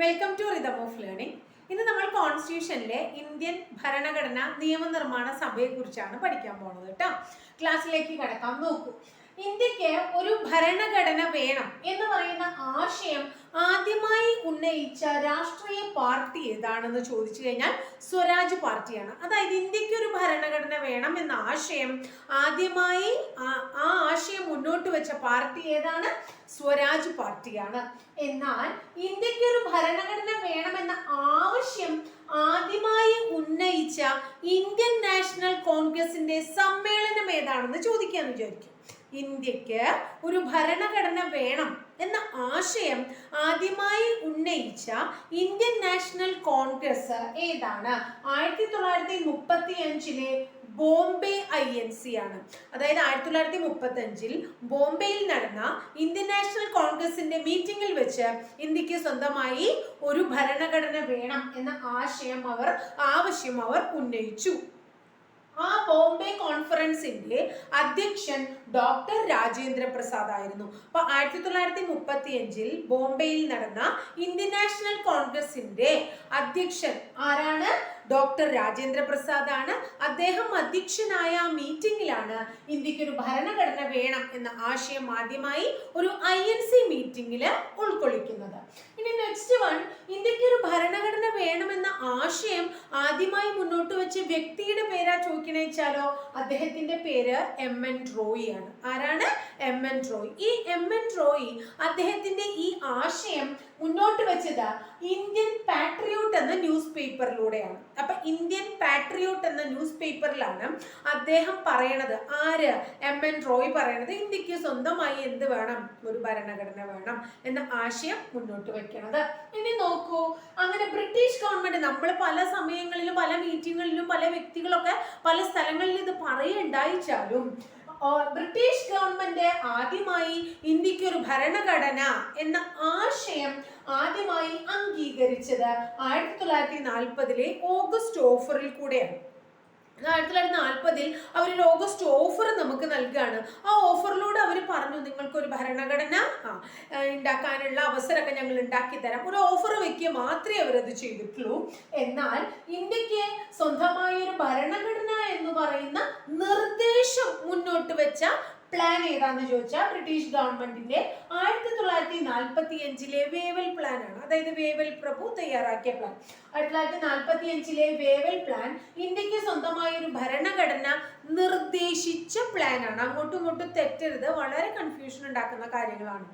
Welcome to rhythm of learning ഇന്ന് നമ്മൾ കോൺസ്റ്റിറ്റ്യൂഷനിലെ Indian ഭരണഘടന നിയമനിർമ്മാണ സഭയെക്കുറിച്ചാണ് പഠിക്കാൻ പോകുന്നത് കേട്ടോ. ക്ലാസ്സിലേക്ക് കടക്കാം നോക്കൂ. ഇന്ത്യയ്ക്ക് ഒരു ഭരണഘടന വേണം എന്ന് പറയുന്ന ആശയം ആദ്യമായി ഉന്നയിച്ച രാഷ്ട്രീയ പാർട്ടി ഏതാണെന്ന് ചോദിച്ചു കഴിഞ്ഞാൽ സ്വരാജ് പാർട്ടിയാണ്. അതായത് ഇന്ത്യയ്ക്ക് ഒരു ഭരണഘടന വേണം എന്ന ആശയം ആദ്യമായി ആ- ആശയം മുന്നോട്ട് വെച്ച പാർട്ടി ഏതാണ്? സ്വരാജ് പാർട്ടിയാണ്. എന്നാൽ ഇന്ത്യയ്ക്ക് ഒരു ഭരണഘടന വേണമെന്ന ആവശ്യം ആദ്യമായി ഉന്നയിച്ച ഇന്ത്യൻ നാഷണൽ കോൺഗ്രസിന്റെ സമ്മേളനം ഏതാണെന്ന് ചോദിക്കാന്ന് വിചാരിക്കും. ഇന്ത്യയ്ക്ക് ഒരു ഭരണഘടന വേണം എന്ന ആശയം ആദ്യമായി ഉന്നയിച്ച ഇന്ത്യൻ നാഷണൽ കോൺഗ്രസ് ഏതാണ്? ആയിരത്തി തൊള്ളായിരത്തി മുപ്പത്തി അഞ്ചിലെ ബോംബെ ഐ എൻ സി ആണ്. അതായത് ആയിരത്തി തൊള്ളായിരത്തി മുപ്പത്തി അഞ്ചിൽ ബോംബെയിൽ നടന്ന ഇന്ത്യൻ നാഷണൽ കോൺഗ്രസിന്റെ മീറ്റിംഗിൽ വെച്ച് ഇന്ത്യയ്ക്ക് സ്വന്തമായി ഒരു ഭരണഘടന വേണം എന്ന ആശയം അവർ ആവശ്യം അവർ ഉന്നയിച്ചു. ആ ബോംബെ കോൺഫറൻസിന്റെ അധ്യക്ഷൻ ഡോക്ടർ രാജേന്ദ്ര പ്രസാദ് ആയിരുന്നു. അപ്പൊ ആയിരത്തി തൊള്ളായിരത്തി മുപ്പത്തി അഞ്ചിൽ ബോംബെയിൽ നടന്ന ഇന്ത്യൻ നാഷണൽ കോൺഗ്രസിന്റെ അധ്യക്ഷൻ ആരാണ്? ഡോക്ടർ രാജേന്ദ്ര പ്രസാദ് ആണ് അദ്ദേഹം അധ്യക്ഷനായ മീറ്റിംഗിലാണ് ഇന്ത്യയ്ക്ക് ഒരു ഭരണഘടന വേണം എന്ന ആശയം ആദ്യമായി ഒരു ഐ എൻ സി മീറ്റിംഗിൽ ഉൾക്കൊള്ളിക്കുന്നത്. ഇനി നെക്സ്റ്റ് വൺ ഇന്ത്യയ്ക്ക് ഒരു ഭരണഘടന വേണമെന്ന ആശയം ആദ്യമായി മുന്നോട്ട് വെച്ച് വ്യക്തിയുടെ പേരാ ചോദിക്കണേച്ചാലോ? അദ്ദേഹത്തിന്റെ പേര് എം എൻ റോയി ആണ്. ആരാണ്? എം എൻ റോയ് ഈ എം എൻ റോയ് അദ്ദേഹത്തിന്റെ ഈ ആശയം മുന്നോട്ട് വെച്ചത് ഇന്ത്യൻ പാട്രിയോട്ട് എന്ന ന്യൂസ് പേപ്പറിലൂടെയാണ് അപ്പൊ ഇന്ത്യൻ പാട്രിയോട്ട് എന്ന ന്യൂസ് പേപ്പറിലാണ് അദ്ദേഹം പറയണത്. ആര് എം എൻ റോയ് പറയണത്? ഇന്ത്യയ്ക്ക് സ്വന്തമായി എന്ത് വേണം? ഒരു ഭരണഘടന വേണം എന്ന ആശയം മുന്നോട്ട് വെക്കണത്. ഇനി നോക്കൂ. അങ്ങനെ ബ്രിട്ടീഷ് ഗവൺമെന്റ് നമ്മൾ പല സമയങ്ങളിലും പല മീറ്റിങ്ങുകളിലും പല വ്യക്തികളൊക്കെ പല സ്ഥലങ്ങളിലും ഇത് പറയുണ്ടായിച്ചാലും ബ്രിട്ടീഷ് ഗവൺമെന്റ് ആദ്യമായി ഇന്ത്യയ്ക്ക് ഒരു ഭരണഘടന എന്ന ആശയം ആദ്യമായി അംഗീകരിച്ചത് ആയിരത്തി തൊള്ളായിരത്തി നാൽപ്പതിലെ ഓഗസ്റ്റ് ഓഫറിൽ കൂടെയാണ്. ആയിരത്തി തൊള്ളായിരത്തി നാൽപ്പതിൽ അവരൊരു ഓഗസ്റ്റ് ഓഫർ നമുക്ക് നൽകുകയാണ് ആ ഓഫറിലൂടെ അവർ പറഞ്ഞു നിങ്ങൾക്ക് ഒരു ഭരണഘടന ഉണ്ടാക്കാനുള്ള അവസരമൊക്കെ ഞങ്ങൾ ഉണ്ടാക്കി തരാം. ഒരു ഓഫർ വെക്കുക മാത്രമേ അവരത് ചെയ്തിട്ടുള്ളൂ. എന്നാൽ ഇന്ത്യയ്ക്ക് സ്വന്തമായ ഒരു ഭരണഘടന എന്ന് പറയുന്ന നിർദ്ദേശം മുന്നോട്ട് വെച്ച പ്ലാൻ ഏതാന്ന് ചോദിച്ചാൽ ബ്രിട്ടീഷ് ഗവൺമെന്റിന്റെ ആയിരത്തി തൊള്ളായിരത്തി നാൽപ്പത്തി അഞ്ചിലെ വേവൽ പ്ലാൻ ആണ്. അതായത് വേവൽ പ്രഭു തയ്യാറാക്കിയ പ്ലാൻ ആയിരത്തി തൊള്ളായിരത്തി നാൽപ്പത്തി അഞ്ചിലെ വേവൽ പ്ലാൻ ഇന്ത്യയ്ക്ക് സ്വന്തമായ ഒരു ഭരണഘടന നിർദ്ദേശിച്ച പ്ലാൻ ആണ്. അങ്ങോട്ടും ഇങ്ങോട്ടും തെറ്റരുത്. വളരെ കൺഫ്യൂഷൻ ഉണ്ടാക്കുന്ന കാര്യങ്ങളാണ്.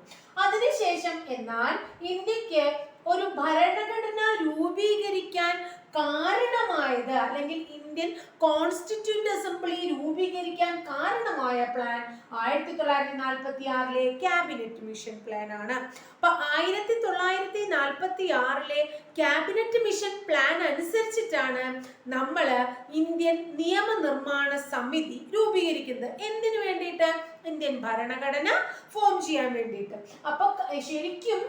അതിനുശേഷം എന്നാൽ ഇന്ത്യയ്ക്ക് ഒരു ഭരണഘടന രൂപീകരിക്കാൻ കാരണമായത് അല്ലെങ്കിൽ ഇന്ത്യൻ കോൺസ്റ്റിറ്റ്യൂട്ട് അസംബ്ലി രൂപീകരിക്കാൻ കാരണമായ പ്ലാൻ ആയിരത്തി തൊള്ളായിരത്തി നാൽപ്പത്തി ആറിലെ ക്യാബിനറ്റ് മിഷൻ പ്ലാൻ ആണ്. അപ്പൊ ആയിരത്തി തൊള്ളായിരത്തി നാൽപ്പത്തി ആറിലെ ക്യാബിനറ്റ് മിഷൻ പ്ലാൻ അനുസരിച്ചിട്ടാണ് നമ്മൾ ഇന്ത്യൻ നിയമനിർമ്മാണ സമിതി രൂപീകരിക്കുന്നത്. എന്തിനു വേണ്ടിയിട്ട്? ഇന്ത്യൻ ഭരണഘടന ഫോം ചെയ്യാൻ വേണ്ടിയിട്ട്. അപ്പൊ ശരിക്കും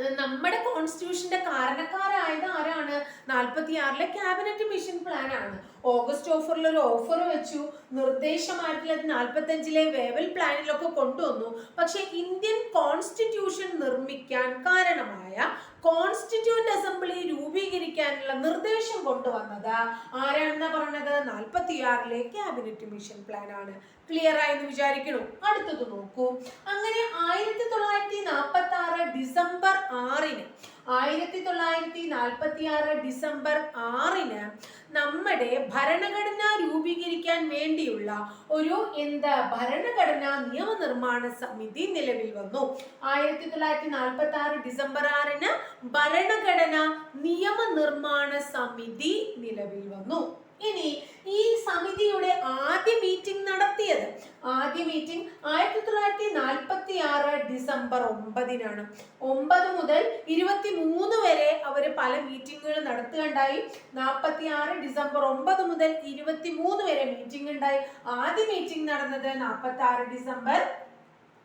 നമ്മുടെ കോൺസ്റ്റിറ്റ്യൂഷന്റെ കാരണക്കാരായത് ആരാണ്? നാൽപ്പത്തി ആറിലെ ക്യാബിനറ്റ് മിഷൻ പ്ലാൻ ആണ്. ഓഗസ്റ്റ് ഓഫറിൽ ഒരു ഓഫർ വെച്ചു. നിർദ്ദേശം ആയിരത്തി തൊള്ളായിരത്തി നാൽപ്പത്തി അഞ്ചിലെ വേവൽ പ്ലാനിലൊക്കെ കൊണ്ടുവന്നു. പക്ഷെ ഇന്ത്യൻ കോൺസ്റ്റിറ്റ്യൂഷൻ നിർമ്മിക്കാൻ കാരണമായ കോൺസ്റ്റിറ്റ്യൂന്റ് അസംബ്ലി രൂപീകരിക്കാനുള്ള നിർദ്ദേശം കൊണ്ടുവന്നത് ആരാണെന്നാ പറഞ്ഞത്? നാൽപ്പത്തി ആറിലെ ക്യാബിനറ്റ് മിഷൻ പ്ലാൻ ആണ്. ക്ലിയർ ആയെന്ന് വിചാരിക്കണു. അടുത്തത് നോക്കൂ. അങ്ങനെ ആയിരത്തി തൊള്ളായിരത്തി നാൽപ്പത്തി ആറ് ഡിസംബർ ആറിന് ആയിരത്തി തൊള്ളായിരത്തി നാൽപ്പത്തി ആറ് ഡിസംബർ ആറിന് നമ്മുടെ ഭരണഘടന രൂപീകരിക്കാൻ വേണ്ടിയുള്ള ഒരു എന്താ ഭരണഘടനാ നിയമനിർമ്മാണ സമിതി നിലവിൽ വന്നു. ആയിരത്തി തൊള്ളായിരത്തി നാൽപ്പത്തി ആറ് ഡിസംബർ ആറിന് ഭരണഘടന നിയമനിർമ്മാണ സമിതി നിലവിൽ വന്നു. ഇനി ഈ സമിതിയുടെ ആദ്യ മീറ്റിംഗ് നടത്തിയത് ആദ്യ മീറ്റിംഗ് ആയിരത്തി തൊള്ളായിരത്തി നാൽപ്പത്തി ആറ് ഡിസംബർ ഒമ്പതിനാണ്. ഒമ്പത് മുതൽ ഇരുപത്തി മൂന്ന് വരെ അവർ പല മീറ്റിങ്ങുകൾ നടത്തുകയുണ്ടായി. നാൽപ്പത്തി ആറ് ഡിസംബർ ഒമ്പത് മുതൽ ഇരുപത്തി മൂന്ന് വരെ മീറ്റിംഗ് ഉണ്ടായി. ആദ്യ മീറ്റിംഗ് നടന്നത് നാൽപ്പത്തി ആറ് ഡിസംബർ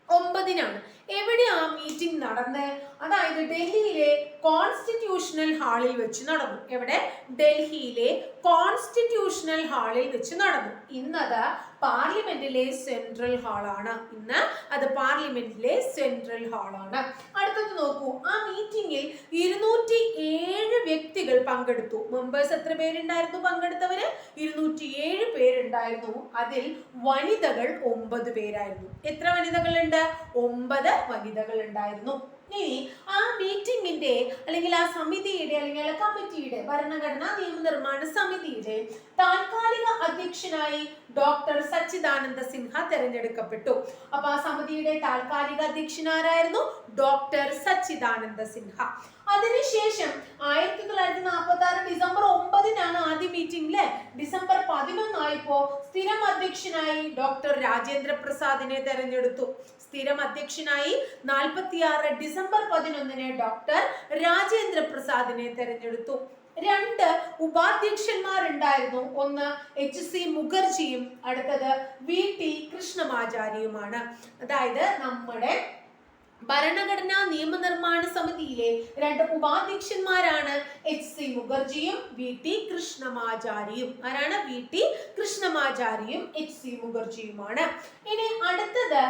ഒമ്പതിനാണ്. എവിടെ ആ മീറ്റിംഗ് നടന്നത് അതായത് ഡൽഹിയിലെ കോൺസ്റ്റിറ്റ്യൂഷണൽ ഹാളിൽ വെച്ച് നടന്നു. എവിടെ? ഡൽഹിയിലെ കോൺസ്റ്റിറ്റ്യൂഷണൽ ഹാളിൽ വെച്ച് നടന്നു. ഇന്നത് പാർലമെന്റിലെ സെൻട്രൽ ഹാളാണ്. ഇന്ന് അത് പാർലമെന്റിലെ സെൻട്രൽ ഹാളാണ്. അടുത്തത് നോക്കൂ. ആ മീറ്റിംഗിൽ ഇരുന്നൂറ്റി ഏഴ് വ്യക്തികൾ പങ്കെടുത്തു. മെമ്പേഴ്സ് എത്ര പേരുണ്ടായിരുന്നു പങ്കെടുത്തവര്? ഇരുന്നൂറ്റി ഏഴ് പേരുണ്ടായിരുന്നു. അതിൽ വനിതകൾ ഒമ്പത് പേരായിരുന്നു. എത്ര വനിതകളുണ്ട്? ഒമ്പത് വനിതകൾ ഉണ്ടായിരുന്നു ഇനി ആ മീറ്റിംഗിന്റെ അല്ലെങ്കിൽ ആ സമിതിയുടെ അല്ലെങ്കിൽ ആ കമ്മിറ്റിയുടെ ഭരണഘടനാ നിയമനിർമ്മാണ സമിതിയുടെ താൽക്കാലിക അധ്യക്ഷനായി ഡോക്ടർ സച്ചിദാനന്ദ സിൻഹ തെരഞ്ഞെടുക്കപ്പെട്ടു. അപ്പൊ ആ സമിതിയുടെ താൽക്കാലിക അധ്യക്ഷൻ ആരായിരുന്നു ഡോക്ടർ സച്ചിദാനന്ദ സിൻഹ. അതിനുശേഷം ആയിരത്തി തൊള്ളായിരത്തി നാൽപ്പത്തി ആറ് ഡിസംബർ ഒമ്പതിനാണ് ആദ്യ മീറ്റിംഗ് അല്ലെ ഡിസംബർ പതിനൊന്നായപ്പോ സ്ഥിരം അധ്യക്ഷനായി ഡോക്ടർ രാജേന്ദ്ര പ്രസാദിനെ തെരഞ്ഞെടുത്തു. സ്ഥിരം അധ്യക്ഷനായി നാൽപ്പത്തിയാറ് ഡിസംബർ പതിനൊന്നിന് ഡോക്ടർ രാജേന്ദ്ര പ്രസാദിനെ തെരഞ്ഞെടുത്തു. രണ്ട് ഉപാധ്യക്ഷന്മാരുണ്ടായിരുന്നു. ഒന്ന് എച്ച് സി മുഖർജിയും അടുത്തത് വി ടി കൃഷ്ണമാചാര്യുമാണ്. അതായത് നമ്മുടെ ഭരണഘടനാ നിയമനിർമ്മാണ സമിതിയിലെ രണ്ട് ഉപാധ്യക്ഷന്മാരാണ് എച്ച് സി മുഖർജിയും വി ടി കൃഷ്ണമാചാരിയും. ആരാണ്? വി ടി കൃഷ്ണമാചാരിയും എച്ച് സി മുഖർജിയുമാണ്. ഇനി അടുത്തത്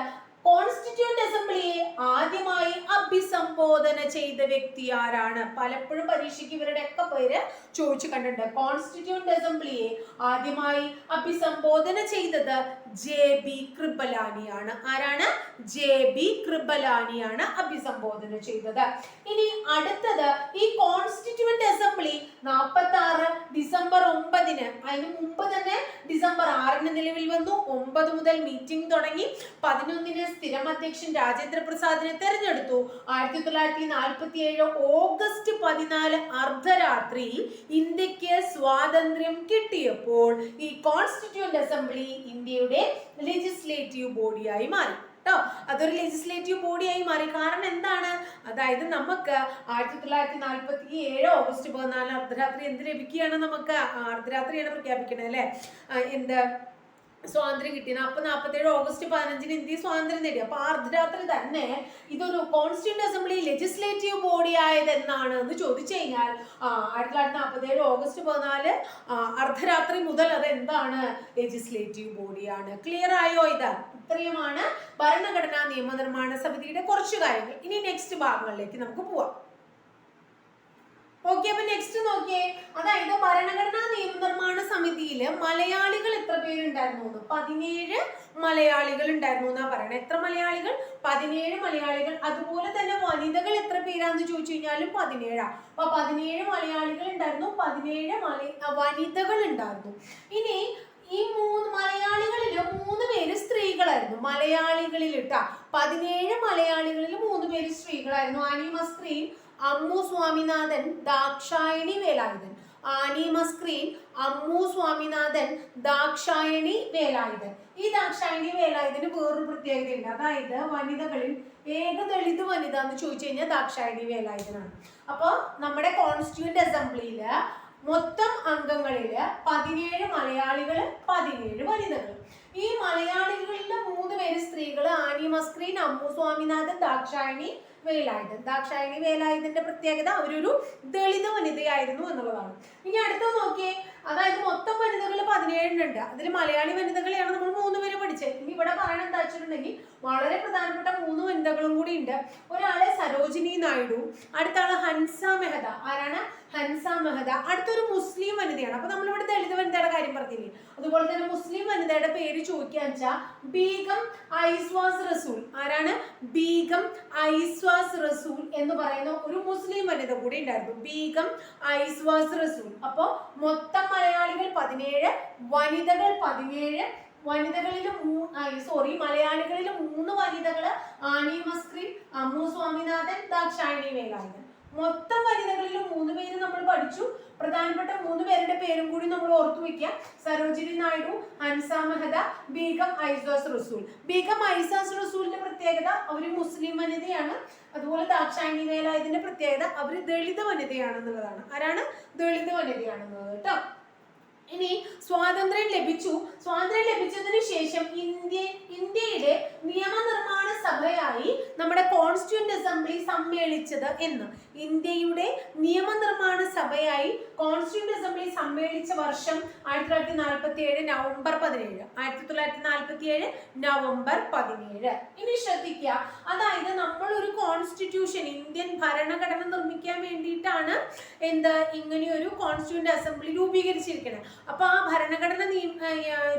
കോൺസ്റ്റിറ്റ്യൂന്റ് അസംബ്ലിയെ ആദ്യമായി അഭിസംബോധന ചെയ്ത വ്യക്തി ആരാണ്? പലപ്പോഴും പരീക്ഷയ്ക്ക് ഇവരുടെ ഒക്കെ പേര് ചോദിച്ചു കണ്ടിട്ടുണ്ട്. കോൺസ്റ്റിറ്റ്യൂന്റ് അസംബ്ലിയെ ആദ്യമായി അഭിസംബോധന ചെയ്തത് ജെ ബി കൃപലാനിയാണ്. ആരാണ്? ജെ ബി കൃപലാനിയാണ് അഭിസംബോധന ചെയ്തത്. ഇനി അടുത്തത് ഈ കോൺസ്റ്റിറ്റ്യൂന്റ് അസംബ്ലി നാൽപ്പത്തി ആറ് ഡിസംബർ ഒമ്പതിന് അതിന് മുമ്പ് തന്നെ ഡിസംബർ ആറിന് നിലവിൽ വന്നു. ഒമ്പത് മുതൽ മീറ്റിംഗ് തുടങ്ങി. പതിനൊന്നിന് സ്ഥിരം അധ്യക്ഷൻ രാജേന്ദ്ര പ്രസാദിനെ തെരഞ്ഞെടുത്തു. ആയിരത്തി തൊള്ളായിരത്തി നാൽപ്പത്തി ഏഴ് ഓഗസ്റ്റ് പതിനാല് അർദ്ധരാത്രി ഇന്ത്യയ്ക്ക് സ്വാതന്ത്ര്യം കിട്ടിയപ്പോൾ ഈ കോൺസ്റ്റിറ്റ്യൂന്റ് അസംബ്ലി ഇന്ത്യയുടെ ലെജിസ്ലേറ്റീവ് ബോഡിയായി മാറി. അതൊരു ലെജിസ്ലേറ്റീവ് ബോഡിയായി മാറി. കാരണം എന്താണ്? അതായത് നമുക്ക് ആയിരത്തി തൊള്ളായിരത്തി നാൽപ്പത്തി ഏഴ് ഓഗസ്റ്റ് പതിനാല് അർദ്ധരാത്രി എന്ത് ലഭിക്കുകയാണ് നമുക്ക്? അർദ്ധരാത്രിയാണ് പ്രഖ്യാപിക്കണേ അല്ലേ? എന്ത്? സ്വാതന്ത്ര്യം കിട്ടിയത് അപ്പൊ നാൽപ്പത്തേഴ് ഓഗസ്റ്റ് പതിനഞ്ചിന് ഇന്ത്യ സ്വാതന്ത്ര്യം നേടി. അപ്പൊ അർദ്ധരാത്രി തന്നെ ഇതൊരു കോൺസ്റ്റിറ്റ്യൂന്റ് അസംബ്ലി ലെജിസ്ലേറ്റീവ് ബോഡി ആയത് എന്നാണ് എന്ന് ചോദിച്ചു കഴിഞ്ഞാൽ ആയിരത്തി തൊള്ളായിരത്തി നാൽപ്പത്തേഴ് ഓഗസ്റ്റ് പതിനാല് അർദ്ധരാത്രി മുതൽ അത് എന്താണ് ലെജിസ്ലേറ്റീവ് ബോഡിയാണ് ക്ലിയർ ആയോ ഇത്? ഇത്രയുമാണ് ഭരണഘടനാ നിയമനിർമ്മാണ സമിതിയുടെ കുറച്ച് കാര്യങ്ങൾ. ഇനി നെക്സ്റ്റ് ഭാഗങ്ങളിലേക്ക് നമുക്ക് പോവാം. ഓക്കെ അപ്പൊ നെക്സ്റ്റ് നോക്കിയേ. അതായത് ഭരണഘടനാ നിയമനിർമ്മാണ സമിതിയിൽ മലയാളികൾ എത്ര പേരുണ്ടായിരുന്നു? പതിനേഴ് മലയാളികൾ ഉണ്ടായിരുന്നു എന്നാ പറയണത് എത്ര മലയാളികൾ? പതിനേഴ് മലയാളികൾ. അതുപോലെ തന്നെ വനിതകൾ എത്ര പേരാന്ന് ചോദിച്ചു കഴിഞ്ഞാലും പതിനേഴാ. അപ്പൊ പതിനേഴ് മലയാളികൾ ഉണ്ടായിരുന്നു പതിനേഴ് മല വനിതകൾ ഉണ്ടായിരുന്നു. ഇനി ഈ മൂന്ന് മലയാളികളിൽ മൂന്ന് പേര് സ്ത്രീകളായിരുന്നു. മലയാളികളിൽ ഇട്ടാ പതിനേഴ് മലയാളികളിൽ മൂന്ന് പേര് സ്ത്രീകളായിരുന്നു. അനിമ സ്ക്രീൻ അമ്മു സ്വാമിനാഥൻ ദാക്ഷായണി വേലായുധൻ. ആനിമ സ്ക്രീൻ അമ്മു സ്വാമിനാഥൻ ദാക്ഷായണി വേലായുധൻ. ഈ ദാക്ഷായണി വേലായുധന് വേറൊരു പ്രത്യേകതയുണ്ട്. അതായത് വനിതകളിൽ ഏക ദളിത് വനിത എന്ന് ചോദിച്ചു കഴിഞ്ഞാൽ ദാക്ഷായണി വേലായുധനാണ്. അപ്പോൾ നമ്മുടെ കോൺസ്റ്റിറ്റ്യൂന്റ് അസംബ്ലിയിൽ മൊത്തം അംഗങ്ങളിൽ പതിനേഴ് മലയാളികൾ പതിനേഴ് വനിതകൾ ഈ മലയാളികളിലെ മൂന്ന് പേര് സ്ത്രീകൾ ആനി മസ്ക്രീൻ അമ്മു സ്വാമിനാഥൻ ദാക്ഷായണി വേലായുധൻ. ദാക്ഷായണി വേലായുധന്റെ പ്രത്യേകത അവരൊരു ദളിത് വനിതയായിരുന്നു എന്നുള്ളതാണ്. ഇനി അടുത്ത നോക്കിയേ. അതായത് മൊത്തം വനിതകൾ പതിനേഴിനുണ്ട്. അതിൽ മലയാളി വനിതകളെയാണ് നമ്മൾ മൂന്ന് പേര് പഠിച്ചത്. ഇനി ഇവിടെ പറയണ എന്താ വെച്ചിട്ടുണ്ടെങ്കിൽ വളരെ പ്രധാനപ്പെട്ട മൂന്ന് വനിതകളും കൂടി ഉണ്ട്. ഒരാളെ സരോജിനി നായിഡു അടുത്ത ആൾ ഹൻസ മെഹദ ആരാണ്? ഹൻസ മെഹദ അടുത്തൊരു മുസ്ലിം വനിതയാണ്. അപ്പൊ നമ്മളിവിടെ ദളിത് വനിതയുടെ കാര്യം പറഞ്ഞില്ലേ? അതുപോലെ തന്നെ മുസ്ലിം വനിതയുടെ പേര് ചോദിക്കാന്ന് വെച്ചാൽ ബീഗം ഐസ്വാസ് റസൂൽ. ആരാണ്? ബീഗം ഐസ്വാസ് റസൂൽ എന്ന് പറയുന്ന ഒരു മുസ്ലിം വനിത കൂടി ഉണ്ടായിരുന്നു. ബീഗം ഐസ്വാസ് റസൂൽ. അപ്പോ മൊത്തം മലയാളികൾ പതിനേഴ് വനിതകൾ പതിനേഴ് വനിതകളിൽ സോറി മലയാളികളിൽ മൂന്ന് വനിതകൾ ആനി മസ്ക്രീൻ അമ്മു സ്വാമിനാഥൻ ദാക്ഷായണി വേലായുധൻ മൊത്തം വനിതകളിൽ മൂന്ന് പേര് നമ്മൾ പഠിച്ചു. പ്രധാനപ്പെട്ട മൂന്ന് പേരുടെ പേരും കൂടി നമ്മൾ ഓർത്തു വെക്കുക സരോജിനി നായിഡു ഹൻസ മെഹദ ബീഗം ഐസാസ് റസൂൽ. ബീഗം ഐസാസ് റസൂലിന്റെ പ്രത്യേകത അവർ മുസ്ലിം വനിതയാണ്. അതുപോലെ ദാക്ഷായണി മേലായതിന്റെ പ്രത്യേകത അവർ ദളിത് വനിതയാണെന്നുള്ളതാണ്. ആരാണ്? ദളിത് വനിതയാണെന്നുള്ളത് കേട്ടോ. ഇനി സ്വാതന്ത്ര്യം ലഭിച്ചു. സ്വാതന്ത്ര്യം ലഭിച്ചതിന് ശേഷം ഇന്ത്യ ഇന്ത്യയുടെ നിയമനിർമ്മാണ സഭയായി നമ്മുടെ കോൺസ്റ്റിറ്റ്യൂന്റ് അസംബ്ലി സമ്മേളിച്ചത് എന്ന്. ഇന്ത്യയുടെ നിയമനിർമ്മാണ സഭയായി കോൺസ്റ്റിറ്റ്യൂന്റ് അസംബ്ലി സമ്മേളിച്ച വർഷം ആയിരത്തി തൊള്ളായിരത്തി നാൽപ്പത്തി ഏഴ് നവംബർ പതിനേഴ്. ആയിരത്തി തൊള്ളായിരത്തി നാൽപ്പത്തി ഏഴ് നവംബർ പതിനേഴ്. ഇനി ശ്രദ്ധിക്കുക. അതായത് നമ്മൾ ഒരു കോൺസ്റ്റിറ്റ്യൂഷൻ ഇന്ത്യൻ ഭരണഘടന നിർമ്മിക്കാൻ വേണ്ടിയിട്ടാണ് എന്താ ഇങ്ങനെയൊരു കോൺസ്റ്റിറ്റ്യൂന്റ് അസംബ്ലി രൂപീകരിച്ചിരിക്കുന്നത് അപ്പൊ ആ ഭരണഘടന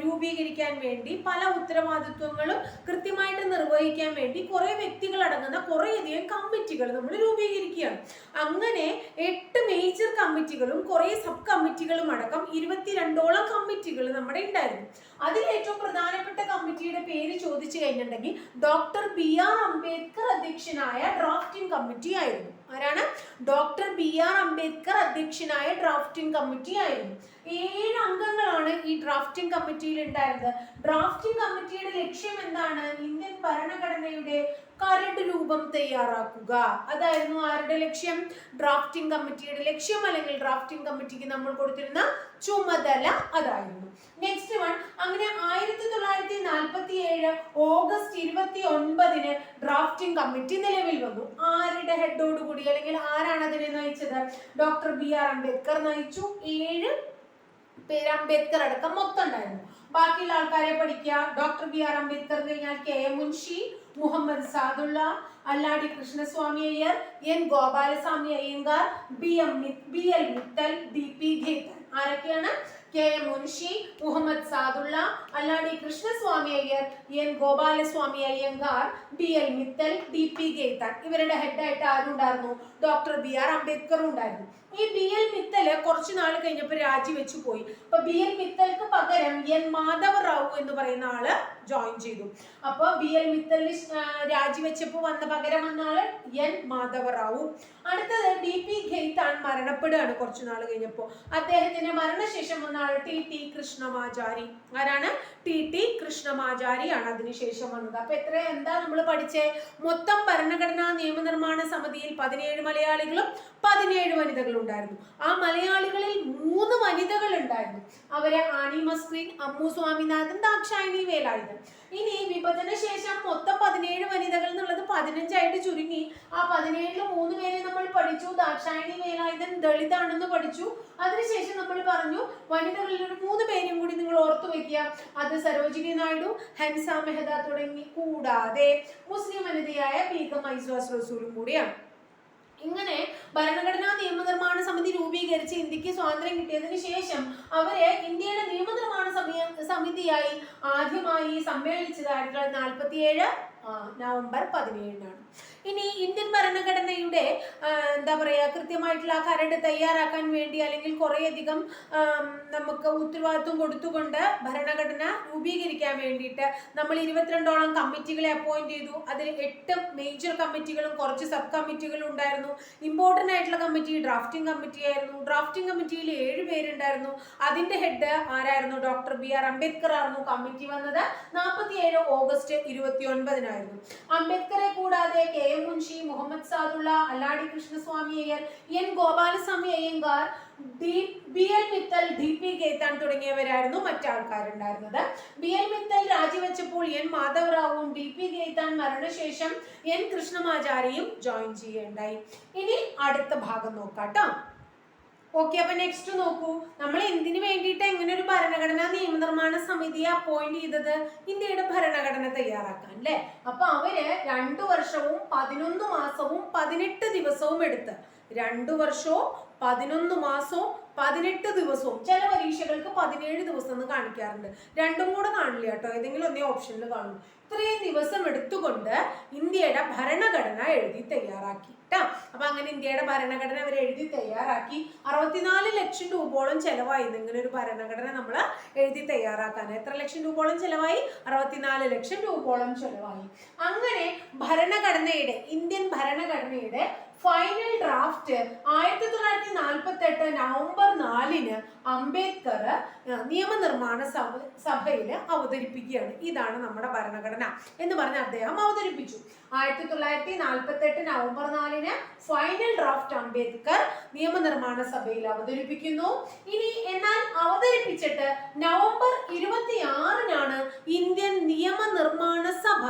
രൂപീകരിക്കാൻ വേണ്ടി പല ഉത്തരവാദിത്വങ്ങളും കൃത്യമായിട്ട് നിർവഹിക്കാൻ വേണ്ടി കുറെ വ്യക്തികൾ അടങ്ങുന്ന കുറേയധികം കമ്മിറ്റികൾ നമ്മൾ രൂപീകരിക്കുകയാണ്. അങ്ങനെ എട്ട് മേജർ കമ്മിറ്റികളും കുറെ സബ് കമ്മിറ്റികളും അടക്കം ഇരുപത്തിരണ്ടോളം കമ്മിറ്റികൾ നമ്മുടെ ഉണ്ടായിരുന്നു. അതിൽ ഏറ്റവും പ്രധാനപ്പെട്ട കമ്മിറ്റിയുടെ പേര് ചോദിച്ചു കഴിഞ്ഞിട്ടുണ്ടെങ്കിൽ ഡോക്ടർ ബി ആർ അംബേദ്കർ അധ്യക്ഷനായ ഡ്രാഫ്റ്റിംഗ് കമ്മിറ്റി ആയിരുന്നു. ആരാണ്? ഡോക്ടർ ബി ആർ അംബേദ്കർ അധ്യക്ഷനായ ഡ്രാഫ്റ്റിംഗ് കമ്മിറ്റി ആയിരുന്നു. ഏഴ് അംഗങ്ങളാണ് ഈ ഡ്രാഫ്റ്റിംഗ് കമ്മിറ്റിയിൽ ഉണ്ടായിരുന്നത്. ഡ്രാഫ്റ്റിംഗ് കമ്മിറ്റിയുടെ ലക്ഷ്യം എന്താണ്? ഇന്ത്യൻ ഭരണഘടനയുടെ കരട് രൂപം തയ്യാറാക്കുക. അതായിരുന്നു ആരുടെ ലക്ഷ്യം? ഡ്രാഫ്റ്റിംഗ് കമ്മിറ്റിയുടെ ലക്ഷ്യം അല്ലെങ്കിൽ ഡ്രാഫ്റ്റിംഗ് കമ്മിറ്റിക്ക് നമ്മൾ കൊടുത്തിരുന്ന ചുമതല അതായിരുന്നു. നെക്സ്റ്റ് വൺ അങ്ങനെ ആയിരത്തി തൊള്ളായിരത്തി നാൽപ്പത്തി ഏഴ് ഓഗസ്റ്റ് ഇരുപത്തി ഒൻപതിന് ഡ്രാഫ്റ്റിംഗ് കമ്മിറ്റി നിലവിൽ വന്നു. ആരുടെ ഹെഡോട് കൂടി അല്ലെങ്കിൽ ആരാണ് അതിനെ നയിച്ചത്? ഡോക്ടർ ബി ആർ അംബേദ്കർ നയിച്ചു. ഏഴ് പേര് അംബേദ്കർ അടക്കം മൊത്തം ഉണ്ടായിരുന്നു. ബാക്കിയുള്ള ആൾക്കാരെ പഠിക്കുക. ഡോക്ടർ ബി ആർ അംബേദ്കർ കഴിഞ്ഞാൽ K A Munshi Muhammad Saadulla Alladi Krishnaswami Ayyar N Gopalaswami Ayyangar B M B L Mittal D P Khaitan. ആരൊക്കെയാണ്? K M Munshi Muhammad Saadulla Alladi Krishnaswami Ayyar N Gopalaswami Ayyangar B L Mittal D P Khaitan ഇവരുടെ ഹെഡായിട്ട് ആരുണ്ടായിരുന്നു? Doctor B R Ambedkar ഉണ്ടായിരുന്നു. ഈ B L Mittal കുറച്ച് നാൾ കഴിഞ്ഞപ്പോൾ രാജിവെച്ചു പോയി. അപ്പൊ ബി എൽ മിത്തൽക്ക് പകരം എൻ മാധവ റാവു എന്ന് പറയുന്ന ആൾ ജോയിൻ ചെയ്തു. അപ്പൊ ബി എൽ മിത്തലിന് രാജിവെച്ചപ്പോൾ വന്ന പകരം വന്ന ആൾ എൻ മാധവ റാവു. അടുത്തത് ഡി പി ഗെയ്ത്താൻ മരണപ്പെടുകയാണ് കുറച്ചു നാൾ കഴിഞ്ഞപ്പോൾ അദ്ദേഹത്തിന്റെ മരണശേഷം വന്ന ആൾ ടി ടി കൃഷ്ണമാചാരി. ആരാണ്? ടി ടി കൃഷ്ണമാചാരിയാണ് അതിനുശേഷം വന്നത്. അപ്പൊ എത്ര എന്താ നമ്മൾ പഠിച്ചേ? മൊത്തം ഭരണഘടനാ നിയമനിർമ്മാണ സമിതിയിൽ പതിനേഴ് മലയാളികളും പതിനേഴ് വനിതകളും ഉണ്ടായിരുന്നു ആ മലയാളികളിൽ മൂന്ന് ഉണ്ടായിരുന്നു അവർ ആനി മസ്ക്രീൻ അമ്മു സ്വാമിനാഥൻ ദാക്ഷായണി വേലായുധൻ. ഇനി വിഭജന ശേഷം മൊത്തം പതിനേഴ് വനിതകൾ എന്നുള്ളത് പതിനഞ്ചായിട്ട് ചുരുങ്ങി. ആ പതിനേഴിൽ മൂന്ന് പേരെ നമ്മൾ പഠിച്ചു. ദാക്ഷായണി വേലായുധൻ ദളിതാണെന്ന് പഠിച്ചു. അതിനുശേഷം നമ്മൾ പറഞ്ഞു വനിതകളിൽ ഒരു മൂന്ന് പേരും കൂടി നിങ്ങൾ ഓർത്തു വെക്കുക അത് സരോജിനി നായിഡു ഹൻസ മെഹദ തുടങ്ങി. കൂടാതെ മുസ്ലിം വനിതയായ ബീഗം ഐസ്വാസ് റസൂലും കൂടിയാണ്. ഇങ്ങനെ ഭരണഘടനാ നിയമനിർമ്മാണ സമിതി രൂപീകരിച്ച് ഇന്ത്യയ്ക്ക് സ്വാതന്ത്ര്യം കിട്ടിയതിന് ശേഷം അവരെ ഇന്ത്യയുടെ നിയമനിർമ്മാണ സമിതിയായി ആദ്യമായി സമ്മേളിച്ചത് ആയിരത്തി തൊള്ളായിരത്തി നാൽപ്പത്തി ഏഴ് നവംബർ പതിനേഴിനാണ്. ഇനി ഇന്ത്യൻ ഭരണഘടനയുടെ എന്താ പറയുക കൃത്യമായിട്ടുള്ള ആ കരട് തയ്യാറാക്കാൻ വേണ്ടി അല്ലെങ്കിൽ കുറേയധികം നമുക്ക് ഉത്തരവാദിത്വം കൊടുത്തുകൊണ്ട് ഭരണഘടന രൂപീകരിക്കാൻ വേണ്ടിയിട്ട് നമ്മൾ ഇരുപത്തിരണ്ടോളം കമ്മിറ്റികളെ അപ്പോയിന്റ് ചെയ്തു. അതിൽ എട്ട് മേജർ കമ്മിറ്റികളും കുറച്ച് സബ് കമ്മിറ്റികളും ഉണ്ടായിരുന്നു. ഇമ്പോർട്ടന്റ് ആയിട്ടുള്ള കമ്മിറ്റി ഡ്രാഫ്റ്റിംഗ് കമ്മിറ്റി ആയിരുന്നു. ഡ്രാഫ്റ്റിംഗ് കമ്മിറ്റിയിൽ ഏഴ് പേരുണ്ടായിരുന്നു. അതിന്റെ ഹെഡ് ആരായിരുന്നു? ഡോക്ടർ ബി ആർ അംബേദ്കർ ആയിരുന്നു കമ്മിറ്റി വന്നത്. നാൽപ്പത്തി ഏഴ് ഓഗസ്റ്റ് ഇരുപത്തി ഒൻപതിനായിരുന്നു അംബേദ്കറെ കൂടാതെ K M Munshi Muhammad Saadulla Alladi Krishnaswami Ayyar N Gopalaswami Ayyangar B L Mittal D P Khaitan തുടങ്ങിയവരായിരുന്നു മറ്റാൾക്കാരുണ്ടായിരുന്നത്. ബി എൽ മിത്തൽ രാജിവെച്ചപ്പോൾ എൻ മാധവറാവുവും ഡി പി ഗേത്താൻ മരണശേഷം എൻ കൃഷ്ണമാചാരിയും ജോയിൻ ചെയ്യേണ്ടായി ഇനി അടുത്ത ഭാഗം നോക്കാട്ടോ ഓക്കെ അപ്പൊ നെക്സ്റ്റ് നോക്കൂ. നമ്മൾ എന്തിനു വേണ്ടിയിട്ട് എങ്ങനെ ഒരു ഭരണഘടനാ നിയമനിർമ്മാണ സമിതി അപ്പോയിന്റ് ചെയ്തത്? ഇന്ത്യയുടെ ഭരണഘടന തയ്യാറാക്കാൻ അല്ലെ? അപ്പൊ അവർ രണ്ടു വർഷവും പതിനൊന്ന് മാസവും പതിനെട്ട് ദിവസവും എടുത്ത്. രണ്ടു വർഷവും പതിനൊന്ന് മാസവും പതിനെട്ട് ദിവസവും. ചില പരീക്ഷകൾക്ക് പതിനേഴ് ദിവസം എന്ന് കാണിക്കാറുണ്ട്. രണ്ടും കൂടെ കാണില്ല കേട്ടോ. ഏതെങ്കിലും ഒന്നേ ഓപ്ഷനിൽ കാണും. ഇത്രയും ദിവസം എടുത്തുകൊണ്ട് ഇന്ത്യയുടെ ഭരണഘടന എഴുതി തയ്യാറാക്കി. അപ്പൊ അങ്ങനെ ഇന്ത്യയുടെ ഭരണഘടന അവർ എഴുതി തയ്യാറാക്കി. അറുപത്തിനാല് ലക്ഷം രൂപയോളം ചെലവായി. ഇങ്ങനെ ഒരു ഭരണഘടന നമ്മൾ എഴുതി തയ്യാറാക്കാൻ. എത്ര ലക്ഷം രൂപയോളം ചെലവായി? അറുപത്തിനാല് ലക്ഷം രൂപയോളം ചെലവായി. അങ്ങനെ ഭരണഘടനയുടെ ഇന്ത്യൻ ഭരണഘടനയുടെ ഫൈനൽ ഡ്രാഫ്റ്റ് ആയിരത്തി തൊള്ളായിരത്തി നാൽപ്പത്തി എട്ട് നവംബർ നാലിന് അംബേദ്കർ നിയമനിർമ്മാണ സഭ സഭയിൽ അവതരിപ്പിക്കുകയാണ്. ഇതാണ് നമ്മുടെ ഭരണഘടന എന്ന് പറഞ്ഞ് അദ്ദേഹം അവതരിപ്പിച്ചു. ആയിരത്തി തൊള്ളായിരത്തി നാൽപ്പത്തി എട്ട് നവംബർ നാലിന് ഫൈനൽ ഡ്രാഫ്റ്റ് അംബേദ്കർ നിയമനിർമ്മാണ സഭയിൽ അവതരിപ്പിക്കുന്നു. ഇനി എന്നാൽ അവതരിപ്പിച്ചിട്ട് നവംബർ ഇരുപത്തി ആറിനാണ് ഇന്ത്യൻ നിയമനിർമ്മാണ സഭ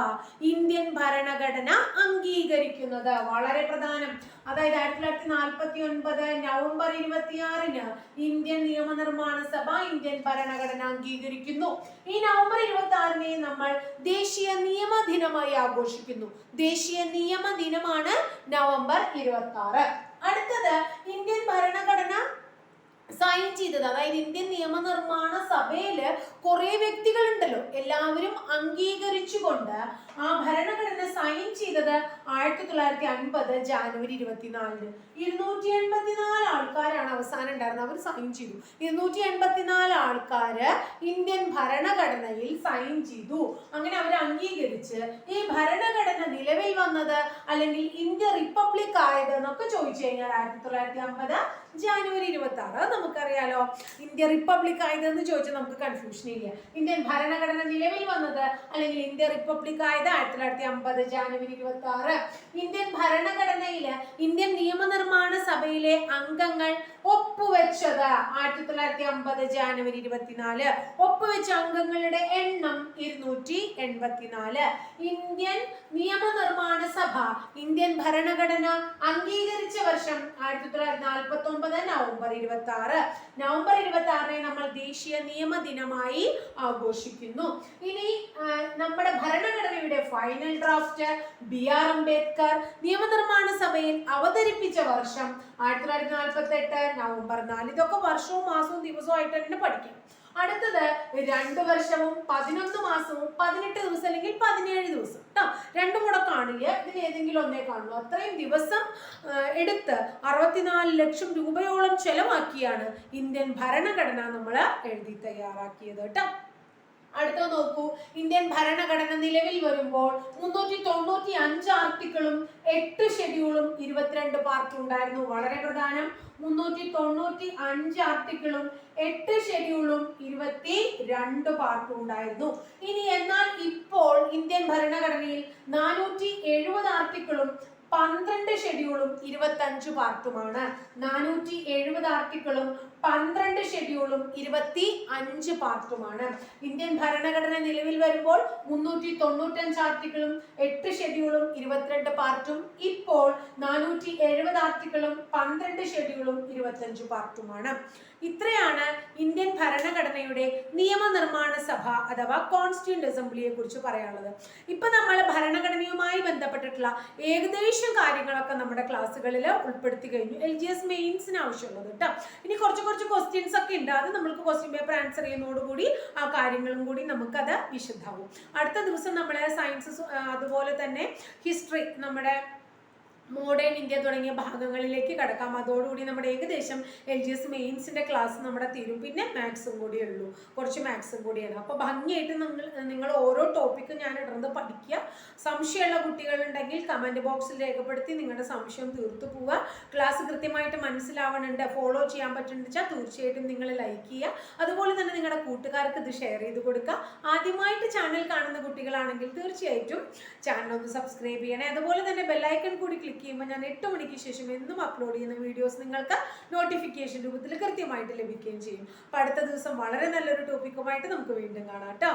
ഇന്ത്യൻ ഭരണഘടന അംഗീകരിക്കുന്നത്. വളരെ പ്രധാനം. അതായത് ആയിരത്തി തൊള്ളായിരത്തി നാൽപ്പത്തി ഒൻപത് നവംബർ ഇരുപത്തിയാറിന് ഇന്ത്യൻ നിയമനിർമ്മാണ സഭ ഇന്ത്യൻ ഭരണഘടന അംഗീകരിക്കുന്നു. ഈ നവംബർ ഇരുപത്തി ആറിനെ നമ്മൾ ദേശീയ നിയമ ദിനമായി ആഘോഷിക്കുന്നു. ദേശീയ നിയമ ദിനമാണ് നവംബർ ഇരുപത്തി ആറ് അടുത്തത് ഇന്ത്യൻ ഭരണഘടന സൈൻ ചെയ്തത്. അതായത് ഇന്ത്യൻ നിയമനിർമ്മാണ സഭയിൽ കുറെ വ്യക്തികളുണ്ടല്ലോ. എല്ലാവരും അംഗീകരിച്ചുകൊണ്ട് ആ ഭരണഘടന സൈൻ ചെയ്തത് ആയിരത്തി തൊള്ളായിരത്തി അൻപത് ജാനുവരി ഇരുപത്തിനാലിന്. ഇരുന്നൂറ്റി എൺപത്തിനാല് ആൾക്കാരാണ് അവസാനം ഉണ്ടായിരുന്നത്. അവർ സൈൻ ചെയ്തു. ഇരുന്നൂറ്റി എൺപത്തിനാല് ആൾക്കാര് ഇന്ത്യൻ ഭരണഘടനയിൽ സൈൻ ചെയ്തു. അങ്ങനെ അവർ അംഗീകരിച്ച് ഈ ഭരണഘടന നിലവിൽ വന്നത് അല്ലെങ്കിൽ ഇന്ത്യ റിപ്പബ്ലിക് ആയത് എന്നൊക്കെ ചോദിച്ചു കഴിഞ്ഞാൽ ആയിരത്തി തൊള്ളായിരത്തി അമ്പത് ജാനുവരി ഇരുപത്തി ആറ് നമുക്കറിയാലോ. ഇന്ത്യ റിപ്പബ്ലിക് ആയതെന്ന് ചോദിച്ചാൽ നമുക്ക് കൺഫ്യൂഷൻ ഇല്ല. ഇന്ത്യൻ ഭരണഘടന നിലവിൽ വന്നത് അല്ലെങ്കിൽ ഇന്ത്യ റിപ്പബ്ലിക് ആയത് ആയിരത്തി തൊള്ളായിരത്തി അമ്പത് ജാനുവരി ഇരുപത്തി ആറ് ഇന്ത്യൻ ഭരണഘടനയിൽ ഇന്ത്യൻ നിയമനിർമ്മാണ സഭയിലെ അംഗങ്ങൾ ഒപ്പുവെച്ചത് ആയിരത്തി തൊള്ളായിരത്തി അമ്പത് ജാനുവരി ഇരുപത്തിനാല്. ഒപ്പുവെച്ച അംഗങ്ങളുടെ എണ്ണം ഇരുന്നൂറ്റി എൺപത്തിനാല് ഇന്ത്യൻ നിയമനിർമ്മാണ സഭ ഇന്ത്യൻ ഭരണഘടന അംഗീകരിച്ച വർഷം ആയിരത്തി തൊള്ളായിരത്തി നാൽപ്പത്തി ഒമ്പത് നവംബർ ഇരുപത്തി ആറ് നവംബർ ഇരുപത്തി ആറിനെ നമ്മൾ ദേശീയ നിയമ ദിനമായി ആഘോഷിക്കുന്നു. ഇനി നമ്മുടെ ഭരണഘടനയുടെ final draft B R Ambedkar നിയമനിർമ്മാണ സഭയിൽ അവതരിപ്പിച്ച വർഷം ആയിരത്തി തൊള്ളായിരത്തി നാൽപ്പത്തി എട്ട് നവംബർ നാല് ഇതൊക്കെ വർഷവും മാസവും ദിവസവും ആയിട്ട് തന്നെ പഠിക്കാം. അടുത്തത് രണ്ടു വർഷവും പതിനൊന്ന് മാസവും പതിനെട്ട് ദിവസം അല്ലെങ്കിൽ പതിനേഴ് ദിവസം. കേട്ടോ രണ്ടും കൂടെ കാണില്ല? ഇതിന് ഏതെങ്കിലും ഒന്നേ കാണുള്ളൂ. അത്രയും ദിവസം എടുത്ത് അറുപത്തിനാല് ലക്ഷം രൂപയോളം ചെലവാക്കിയാണ് ഇന്ത്യൻ ഭരണഘടന നമ്മൾ എഴുതി തയ്യാറാക്കിയത്. കേട്ടോ അടുത്ത നോക്കൂ. ഇന്ത്യൻ ഭരണഘടന നിലവിൽ വരുമ്പോൾ മുന്നൂറ്റി തൊണ്ണൂറ്റി അഞ്ച് ആർട്ടിക്കിളും എട്ട് ഷെഡ്യൂളും ഇരുപത്തിരണ്ട് പാർട്ടും ഉണ്ടായിരുന്നു. വളരെ പ്രധാനം. മുന്നൂറ്റി തൊണ്ണൂറ്റി അഞ്ച് ആർട്ടിക്കിളും എട്ട് ഷെഡ്യൂളും ഇരുപത്തി രണ്ട് പാർട്ടും ഉണ്ടായിരുന്നു. ഇനി എന്നാൽ ഇപ്പോൾ ഇന്ത്യൻ ഭരണഘടനയിൽ നാനൂറ്റി എഴുപത് ആർട്ടിക്കിളും പന്ത്രണ്ട് ഷെഡ്യൂളും ഇരുപത്തഞ്ച് പാർട്ടുമാണ് നാനൂറ്റി എഴുപത് ആർട്ടിക്കിളും പന്ത്രണ്ട് ഷെഡ്യൂളും ഇരുപത്തി അഞ്ച് പാർട്ടുമാണ്. ഇന്ത്യൻ ഭരണഘടന നിലവിൽ വരുമ്പോൾ മുന്നൂറ്റി തൊണ്ണൂറ്റഞ്ച് ആർട്ടിക്കിളും എട്ട് ഷെഡ്യൂളും ഇരുപത്തിരണ്ട് പാർട്ടും. ഇപ്പോൾ നാനൂറ്റി എഴുപത് ആർട്ടിക്കിളും പന്ത്രണ്ട് ഷെഡ്യൂളും ഇരുപത്തഞ്ച് പാർട്ടുമാണ്. ഇത്രയാണ് ഇന്ത്യൻ ഭരണഘടനയുടെ നിയമനിർമ്മാണ സഭ അഥവാ കോൺസ്റ്റിറ്റ്യൂന്റ് അസംബ്ലിയെ കുറിച്ച് പറയാനുള്ളത്. ഇപ്പൊ നമ്മൾ ഭരണഘടനയുമായി ബന്ധപ്പെട്ടിട്ടുള്ള ഏകദേശം കാര്യങ്ങളൊക്കെ നമ്മുടെ ക്ലാസ്സുകളിൽ ഉൾപ്പെടുത്തി കഴിഞ്ഞു. എൽ ജി എസ് മെയിൻസിന് ആവശ്യമുള്ളത് കേട്ടോ. ഇനി കുറച്ച് കുറച്ച് ക്വസ്റ്റ്യൻസ് ഒക്കെ ഉണ്ട്. അത് നമ്മൾക്ക് ക്വസ്റ്റ്യൻ പേപ്പർ ആൻസർ ചെയ്യുന്നതോടുകൂടി ആ കാര്യങ്ങളും കൂടി നമുക്കത് വിശദമാവും. അടുത്ത ദിവസം നമ്മൾ സയൻസസ് അതുപോലെ തന്നെ ഹിസ്റ്ററി നമ്മുടെ മോഡേൺ ഇന്ത്യ തുടങ്ങിയ ഭാഗങ്ങളിലേക്ക് കടക്കാം. അതോടുകൂടി നമ്മുടെ ഏകദേശം എൽ ജി എസ് മെയിൻസിന്റെ ക്ലാസ് നമ്മുടെ തീരും. പിന്നെ മാത്സും കൂടി ഉള്ളൂ. കുറച്ച് മാത്സും കൂടിയാണ്. അപ്പോൾ ഭംഗിയായിട്ട് നിങ്ങൾ നിങ്ങൾ ഓരോ ടോപ്പിക്കും ഞാൻ ഇടർന്ന് പഠിക്കുക. സംശയമുള്ള കുട്ടികളുണ്ടെങ്കിൽ കമന്റ് ബോക്സിൽ രേഖപ്പെടുത്തി നിങ്ങളുടെ സംശയം തീർത്തു പോവുക. ക്ലാസ് കൃത്യമായിട്ട് മനസ്സിലാവണുണ്ട് ഫോളോ ചെയ്യാൻ പറ്റുന്നുണ്ട് വെച്ചാൽ തീർച്ചയായിട്ടും നിങ്ങൾ ലൈക്ക് ചെയ്യുക. അതുപോലെ തന്നെ നിങ്ങളുടെ കൂട്ടുകാർക്ക് ഇത് ഷെയർ ചെയ്ത് കൊടുക്കുക. ആദ്യമായിട്ട് ചാനൽ കാണുന്ന കുട്ടികളാണെങ്കിൽ തീർച്ചയായിട്ടും ചാനൽ ഒന്ന് സബ്സ്ക്രൈബ് ചെയ്യണേ. അതുപോലെ തന്നെ ബെല്ലൈക്കൺ കൂടി ക്ലിക്ക് ചെയ്യുമ്പോൾ ഞാൻ എട്ട് മണിക്ക് ശേഷം എന്നും അപ്ലോഡ് ചെയ്യുന്ന വീഡിയോസ് നിങ്ങൾക്ക് നോട്ടിഫിക്കേഷൻ രൂപത്തിൽ കൃത്യമായിട്ട് ലഭിക്കുകയും ചെയ്യും. അപ്പോൾ അടുത്ത ദിവസം വളരെ നല്ലൊരു ടോപ്പിക്കുമായിട്ട് നമുക്ക് വീണ്ടും കാണാം കേട്ടോ.